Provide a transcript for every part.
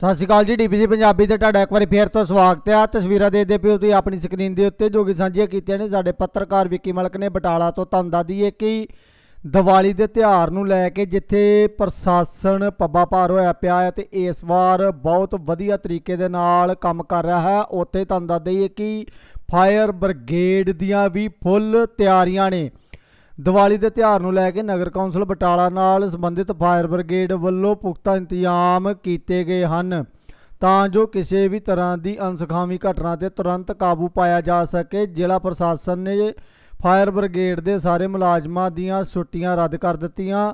ਸਤਿ ਸ਼੍ਰੀ ਅਕਾਲ ਜੀ, ਡੀਪੀਸੀ ਪੰਜਾਬੀ ਤੇ ਤੁਹਾਡਾ ਇੱਕ ਵਾਰੀ ਫੇਰ ਤੋਂ ਸਵਾਗਤ ਹੈ। ਤਸਵੀਰਾਂ ਦੇਖਦੇ ਪਿਓ ਤੁਸੀਂ ਆਪਣੀ ਸਕਰੀਨ ਦੇ ਉੱਤੇ, ਜੋ ਕਿ ਸਾਂਝੀਆਂ ਕੀਤੀਆਂ ਨੇ ਸਾਡੇ ਪੱਤਰਕਾਰ ਵਿੱਕੀ ਮਲਕ ਨੇ ਬਟਾਲਾ ਤੋਂ ਤੁਹਾਨੂੰ ਦੱਸ ਦਈਏ ਕਿ ਦੀਵਾਲੀ ਦੇ ਤਿਉਹਾਰ ਨੂੰ ਲੈ ਕੇ ਜਿੱਥੇ ਪ੍ਰਸ਼ਾਸਨ ਪੱਬਾ ਭਾਰ ਹੋਇਆ ਪਿਆ ਹੈ ਤੇ ਇਸ ਵਾਰ ਬਹੁਤ ਵਧੀਆ ਤਰੀਕੇ ਦੇ ਨਾਲ ਕੰਮ ਕਰ ਰਿਹਾ ਹੈ। ਉੱਥੇ ਤੁਹਾਨੂੰ ਦੱਸ ਦਈਏ ਕਿ ਫਾਇਰ ਬ੍ਰਿਗੇਡ ਦੀਆਂ ਵੀ ਫੁੱਲ ਤਿਆਰੀਆਂ ਨੇ। ਦੀਵਾਲੀ ਦੇ ਤਿਉਹਾਰ ਨੂੰ ਲੈ ਕੇ ਨਗਰ ਕੌਂਸਲ ਬਟਾਲਾ ਨਾਲ ਸੰਬੰਧਿਤ ਫਾਇਰ ਬ੍ਰਿਗੇਡ ਵੱਲੋਂ ਪੁਖਤਾ ਇੰਤਜ਼ਾਮ ਕੀਤੇ ਗਏ ਹਨ। ਤਾਂ ਜੋ ਕਿਸੇ ਵੀ ਤਰ੍ਹਾਂ ਦੀ ਅਨਸਖਾਵੀ ਘਟਨਾ ਤੇ ਤੁਰੰਤ ਕਾਬੂ ਪਾਇਆ ਜਾ ਸਕੇ, ਜ਼ਿਲ੍ਹਾ ਪ੍ਰਸ਼ਾਸਨ ਨੇ ਫਾਇਰ ਬ੍ਰਿਗੇਡ ਦੇ ਸਾਰੇ ਮੁਲਾਜ਼ਮਾਂ ਦੀਆਂ ਛੁੱਟੀਆਂ ਰੱਦ ਕਰ ਦਿੱਤੀਆਂ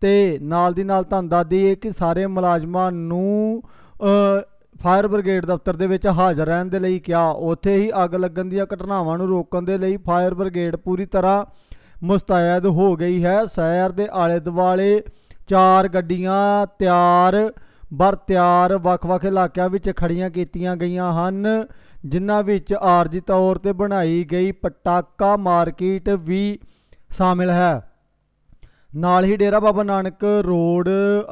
ਤੇ ਨਾਲ ਦੀ ਨਾਲ ਤੁਹਾਨੂੰ ਦੱਸ ਦਈਏ ਕਿ ਸਾਰੇ ਮੁਲਾਜ਼ਮਾਂ ਨੂੰ ਫਾਇਰ ਬ੍ਰਿਗੇਡ ਦਫ਼ਤਰ ਦੇ ਵਿੱਚ ਹਾਜ਼ਰ ਰਹਿਣ ਦੇ ਲਈ ਕਿਹਾ। ਉੱਥੇ ਹੀ ਅੱਗ ਲੱਗਣ ਦੀਆਂ ਘਟਨਾਵਾਂ ਨੂੰ ਰੋਕਣ ਦੇ ਲਈ ਫਾਇਰ ਬ੍ਰਿਗੇਡ ਪੂਰੀ ਤਰ੍ਹਾਂ ਮੁਸਤੈਦ ਹੋ ਗਈ ਹੈ। ਸ਼ਹਿਰ ਦੇ ਆਲੇ ਦੁਆਲੇ ਚਾਰ ਗੱਡੀਆਂ ਤਿਆਰ, ਬਰ ਤਿਆਰ ਵੱਖ-ਵੱਖ ਇਲਾਕਿਆਂ ਵਿੱਚ ਖੜੀਆਂ ਕੀਤੀਆਂ ਗਈਆਂ ਹਨ, ਜਿਨ੍ਹਾਂ ਵਿੱਚ ਆਰਜੀ ਤੌਰ ਤੇ ਬਣਾਈ ਗਈ ਪਟਾਕਾ ਮਾਰਕੀਟ ਵੀ ਸ਼ਾਮਿਲ ਹੈ। ਨਾਲ ਹੀ ਡੇਰਾ ਬਾਬਾ ਨਾਨਕ ਰੋਡ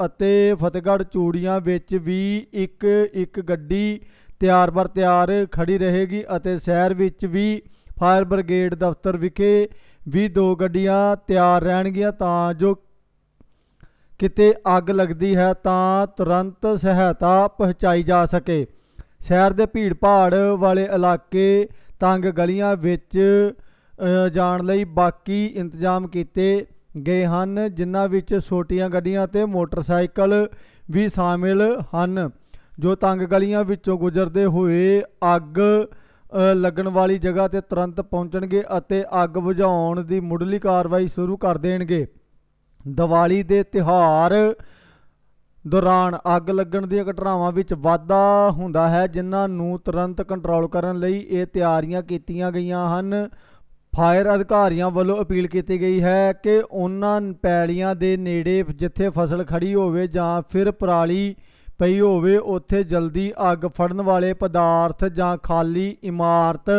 ਅਤੇ ਫਤਿਹਗੜ੍ਹ ਚੂੜੀਆਂ ਵਿੱਚ ਵੀ ਇੱਕ ਇੱਕ ਗੱਡੀ ਤਿਆਰ ਬਰ ਤਿਆਰ ਖੜੀ ਰਹੇਗੀ ਅਤੇ ਸ਼ਹਿਰ ਵਿੱਚ ਵੀ ਫਾਇਰ ਬ੍ਰਿਗੇਡ ਦਫ਼ਤਰ ਵਿਖੇ ਵੀ ਦੋ ਗੱਡੀਆਂ ਤਿਆਰ ਰਹਿਣਗੀਆਂ, ਤਾਂ ਜੋ ਕਿਤੇ ਅੱਗ ਲੱਗਦੀ ਹੈ ਤਾਂ ਤੁਰੰਤ ਸਹਾਇਤਾ ਪਹੁੰਚਾਈ ਜਾ ਸਕੇ। ਸ਼ਹਿਰ ਦੇ ਭੀੜ ਭਾੜ ਵਾਲੇ ਇਲਾਕੇ ਤੰਗ ਗਲੀਆਂ ਵਿੱਚ ਜਾਣ ਲਈ ਬਾਕੀ ਇੰਤਜ਼ਾਮ ਕੀਤੇ ਗਏ ਹਨ, ਜਿਨ੍ਹਾਂ ਵਿੱਚ ਛੋਟੀਆਂ ਗੱਡੀਆਂ ਤੇ ਮੋਟਰਸਾਈਕਲ ਵੀ ਸ਼ਾਮਿਲ ਹਨ। ਜੋ ਤੰਗ ਗਲੀਆਂ ਵਿੱਚੋਂ ਗੁਜ਼ਰਦੇ ਹੋਏ ਅੱਗ ਲੱਗਣ ਵਾਲੀ ਜਗ੍ਹਾ ਤੇ ਤੁਰੰਤ ਪਹੁੰਚਣਗੇ ਅਤੇ ਅੱਗ ਬੁਝਾਉਣ ਦੀ ਮੁੱਢਲੀ ਕਾਰਵਾਈ ਸ਼ੁਰੂ ਕਰ ਦੇਣਗੇ। ਦੀਵਾਲੀ ਦੇ ਤਿਉਹਾਰ ਦੌਰਾਨ ਅੱਗ ਲੱਗਣ ਦੀਆਂ ਘਟਨਾਵਾਂ ਵਿੱਚ ਵਾਧਾ ਹੁੰਦਾ ਹੈ, ਜਿਨ੍ਹਾਂ ਨੂੰ ਤੁਰੰਤ ਕੰਟਰੋਲ ਕਰਨ ਲਈ ਇਹ ਤਿਆਰੀਆਂ ਕੀਤੀਆਂ ਗਈਆਂ ਹਨ। ਫਾਇਰ ਅਧਿਕਾਰੀਆਂ ਵੱਲੋਂ ਅਪੀਲ ਕੀਤੀ ਗਈ ਹੈ ਕਿ ਉਹਨਾਂ ਪੈਲੀਆਂ ਦੇ ਨੇੜੇ ਜਿੱਥੇ ਫਸਲ ਖੜੀ ਹੋਵੇ ਜਾਂ ਫਿਰ ਪਰਾਲੀ ਪਈ ਹੋਵੇ, ਉੱਥੇ ਜਲਦੀ ਅੱਗ ਫੜਨ ਵਾਲੇ ਪਦਾਰਥ ਜਾਂ ਖਾਲੀ ਇਮਾਰਤ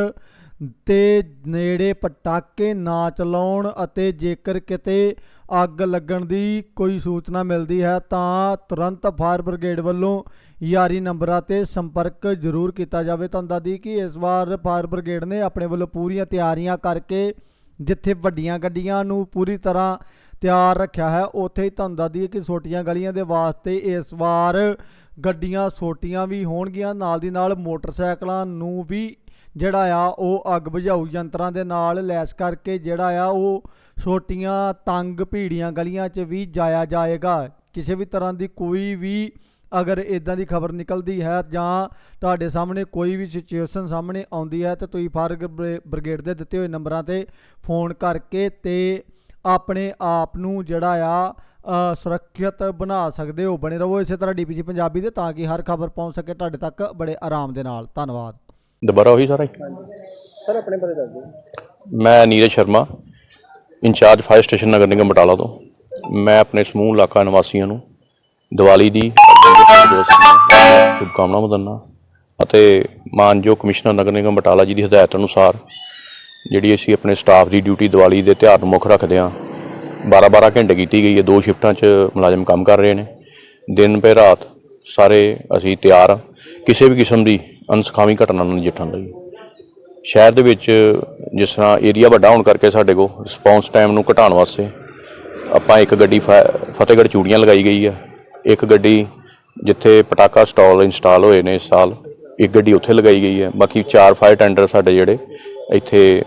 ਤੇ ਨੇੜੇ ਪਟਾਕੇ ਨਾ ਚਲਾਉਣ ਅਤੇ ਜੇਕਰ ਕਿਤੇ ਅੱਗ ਲੱਗਣ ਦੀ ਕੋਈ ਸੂਚਨਾ ਮਿਲਦੀ ਹੈ, ਤਾਂ ਤੁਰੰਤ ਫਾਇਰ ਬ੍ਰਿਗੇਡ ਵੱਲੋਂ ਯਾਰੀ ਨੰਬਰਾਂ ਤੇ ਸੰਪਰਕ ਜ਼ਰੂਰ ਕੀਤਾ ਜਾਵੇ। ਤੁਹਾਨੂੰ ਦੱਸਦੀ ਕਿ ਇਸ ਵਾਰ ਫਾਇਰ ਬ੍ਰਿਗੇਡ ਨੇ ਆਪਣੇ ਵੱਲੋਂ ਪੂਰੀਆਂ ਤਿਆਰੀਆਂ ਕਰਕੇ ਜਿੱਥੇ ਵੱਡੀਆਂ ਗੱਡੀਆਂ ਨੂੰ ਪੂਰੀ ਤਰ੍ਹਾਂ ਤਿਆਰ ਰੱਖਿਆ ਹੈ। ਉੱਥੇ ਹੀ ਤੁਹਾਨੂੰ ਦੱਸਦੀ ਕਿ ਛੋਟੀਆਂ ਗਲੀਆਂ ਦੇ ਵਾਸਤੇ ਇਸ ਵਾਰ ਗੱਡੀਆਂ ਛੋਟੀਆਂ ਵੀ ਹੋਣਗੀਆਂ। ਨਾਲ ਦੀ ਨਾਲ ਮੋਟਰਸਾਈਕਲਾਂ ਨੂੰ ਵੀ ਜਿਹੜਾ ਆ, ਉਹ ਅੱਗ ਬੁਝਾਊ ਯੰਤਰਾਂ ਦੇ ਨਾਲ। ਲੈਸ ਕਰਕੇ ਜਿਹੜਾ ਆ, ਉਹ ਛੋਟੀਆਂ ਤੰਗ ਭੀੜੀਆਂ ਗਲੀਆਂ 'ਚ ਵੀ ਜਾਇਆ ਜਾਏਗਾ। ਕਿਸੇ ਵੀ ਤਰ੍ਹਾਂ ਦੀ ਕੋਈ ਵੀ ਅਗਰ ਇਦਾਂ ਦੀ ਖਬਰ ਨਿਕਲਦੀ ਹੈ ਜਾਂ ਤੁਹਾਡੇ ਸਾਹਮਣੇ ਕੋਈ ਵੀ ਸਿਚੁਏਸ਼ਨ ਸਾਹਮਣੇ ਆਉਂਦੀ ਹੈ, ਤਾਂ ਤੁਸੀਂ ਫਾਇਰ ਬ੍ਰਿ- ਬ੍ਰਿਗੇਡ ਦੇ ਦਿੱਤੇ ਹੋਏ ਨੰਬਰਾਂ ਤੇ ਫੋਨ ਕਰਕੇ ਤੇ ਆਪਣੇ ਆਪ ਨੂੰ ਜਿਹੜਾ ਆ ਸੁਰੱਖਿਅਤ ਬਣਾ ਸਕਦੇ ਹੋ। ਬਣੇ ਰਹੋ ਇਸੇ ਤਰ੍ਹਾਂ ਡੀਪੀਸੀ ਪੰਜਾਬੀ ਦੇ ਤਾਂ ਕਿ ਹਰ ਖਬਰ ਪਹੁੰਚ ਸਕੇ ਤੁਹਾਡੇ ਤੱਕ ਬੜੇ ਆਰਾਮ ਦੇ ਨਾਲ। ਧੰਨਵਾਦ। ਦੁਬਾਰਾ ਉਹੀ ਸਾਰਾ ਹੀ? ਸਰ ਆਪਣੇ ਬਾਰੇ ਦੱਸ ਦਿਓ। ਮੈਂ Neeraj Sharma in charge fire station ਨਗਰ ਨਿਗਮ ਬਟਾਲਾ ਤੋਂ। ਮੈਂ ਆਪਣੇ ਸਮੂਹ ਇਲਾਕਾ ਨਿਵਾਸੀਆਂ ਨੂੰ ਦੀਵਾਲੀ ਦੀ ਸ਼ੁਭਕਾਮਨਾਵਾਂ ਦਿੰਦਾ ਅਤੇ ਮਾਨਯੋਗ ਕਮਿਸ਼ਨਰ ਨਗਰ ਨਿਗਮ ਬਟਾਲਾ ਜੀ ਦੀ ਹਦਾਇਤ ਅਨੁਸਾਰ ਜਿਹੜੀ ਅਸੀਂ ਆਪਣੇ ਸਟਾਫ ਦੀ ਡਿਊਟੀ ਦੀਵਾਲੀ ਦੇ ਤਿਉਹਾਰ ਨੂੰ ਮੁੱਖ ਰੱਖਦੇ ਹਾਂ 12-12 ਘੰਟੇ ਕੀਤੀ ਗਈ ਹੈ, ਦੋ ਸ਼ਿਫਟਾਂ 'ਚ ਮੁਲਾਜ਼ਮ ਕੰਮ ਕਰ ਰਹੇ ਨੇ। ਦਿਨ ਪੇ ਰਾਤ ਸਾਰੇ ਅਸੀਂ ਤਿਆਰ ਹਾਂ, ਕਿਸੇ ਵੀ ਕਿਸਮ ਦੀ ਅਨਸਖਾਵੀ ਘਟਨਾ ਨੂੰ ਨਜਿੱਠਣ ਲਈ। ਸ਼ਹਿਰ ਦੇ ਵਿੱਚ ਜਿਸ ਤਰ੍ਹਾਂ ਏਰੀਆ ਵੱਡਾ ਹੋਣ ਕਰਕੇ ਸਾਡੇ ਕੋਲ ਰਿਸਪੌਂਸ ਟਾਈਮ ਨੂੰ ਘਟਾਉਣ ਵਾਸਤੇ ਆਪਾਂ ਇੱਕ ਗੱਡੀ ਫਾ- ਫਤਿਹਗੜ੍ਹ ਚੂੜੀਆਂ ਲਗਾਈ ਗਈ ਹੈ। ਇੱਕ ਗੱਡੀ ਜਿੱਥੇ ਪਟਾਕਾ ਸਟਾਲ ਇੰਸਟਾਲ ਹੋਏ ਨੇ ਇਸ ਸਾਲ, ਇੱਕ ਗੱਡੀ ਉੱਥੇ ਲਗਾਈ ਗਈ ਹੈ। ਬਾਕੀ ਚਾਰ ਫਾਇਰ ਟੈਂਡਰ ਸਾਡੇ ਜਿਹੜੇ ਇੱਥੇ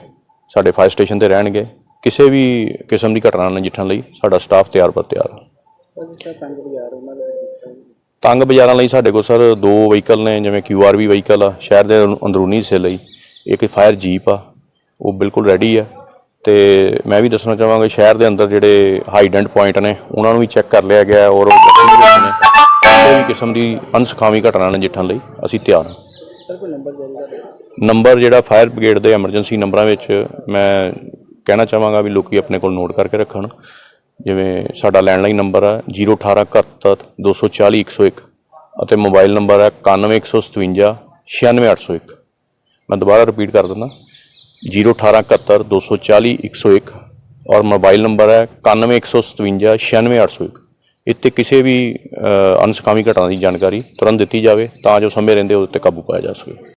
ਸਾਡੇ ਫਾਇਰ ਸਟੇਸ਼ਨ ਤੇ ਰਹਿਣਗੇ। ਕਿਸੇ ਵੀ ਕਿਸਮ ਦੀ ਘਟਨਾ ਨਾਲ ਨਜਿੱਠਣ ਲਈ ਸਾਡਾ ਸਟਾਫ ਤਿਆਰ ਪਰ ਤਿਆਰ। ਹੈ ਤੰਗ ਬਾਜ਼ਾਰਾਂ ਲਈ ਸਾਡੇ ਕੋਲ ਸਰ ਦੋ ਵਹੀਕਲ ਨੇ, ਜਿਵੇਂ ਕਿਊਆਰਵੀ ਵਹੀਕਲ ਆ, ਸ਼ਹਿਰ ਦੇ ਅੰਦਰੂਨੀ ਹਿੱਸੇ ਲਈ। ਇੱਕ ਫਾਇਰ ਜੀਪ ਆ, ਉਹ ਬਿਲਕੁਲ ਰੈਡੀ ਆ। ਤੇ ਮੈਂ ਵੀ ਦੱਸਣਾ ਚਾਹਾਂਗਾ, ਸ਼ਹਿਰ ਦੇ ਅੰਦਰ ਜਿਹੜੇ ਹਾਈਡੈਂਟ ਪੁਆਇੰਟ ਨੇ, ਉਹਨਾਂ ਨੂੰ ਵੀ ਚੈੱਕ ਕਰ ਲਿਆ ਗਿਆ ਔਰ ਉਹ ਕਿਸਮ ਦੀ ਅਨਸਖਾਵੀ ਘਟਨਾ ਨਾਲ ਨਜਿੱਠਣ ਲਈ ਅਸੀਂ ਤਿਆਰ ਹਾਂ। ਸਰ, ਕੋਈ ਨੰਬਰ ਜਾਰੀ ਨੰਬਰ ਜਿਹੜਾ ਫਾਇਰ ਬ੍ਰਿਗੇਡ ਦੇ ਐਮਰਜੈਂਸੀ ਨੰਬਰਾਂ ਵਿੱਚ ਮੈਂ ਕਹਿਣਾ ਚਾਹਾਂਗਾ ਵੀ ਲੋਕੀ ਆਪਣੇ ਕੋਲ ਨੋਟ ਕਰਕੇ ਰੱਖਣ। ਜਿਵੇਂ ਸਾਡਾ ਲੈਂਡਲਾਈਨ ਨੰਬਰ ਹੈ 01871 240 101 ਅਤੇ ਮੋਬਾਈਲ ਨੰਬਰ ਹੈ 9157 96801 ਮੈਂ ਦੁਬਾਰਾ ਰਿਪੀਟ ਕਰ ਦਿੰਦਾ। 01871 240 101 ਔਰ ਮੋਬਾਈਲ ਨੰਬਰ ਹੈ 9157 96801 ਇੱਥੇ ਕਿਸੇ ਵੀ ਅ, ਅਨਸਕਾਮੀ ਘਟਨਾ ਦੀ ਜਾਣਕਾਰੀ ਤੁਰੰਤ ਦਿੱਤੀ ਜਾਵੇ ਤਾਂ ਜੋ ਸਮੇਂ ਰਹਿੰਦੇ ਉਹਦੇ ਤੇ ਕਾਬੂ ਪਾਇਆ ਜਾ ਸਕੇ।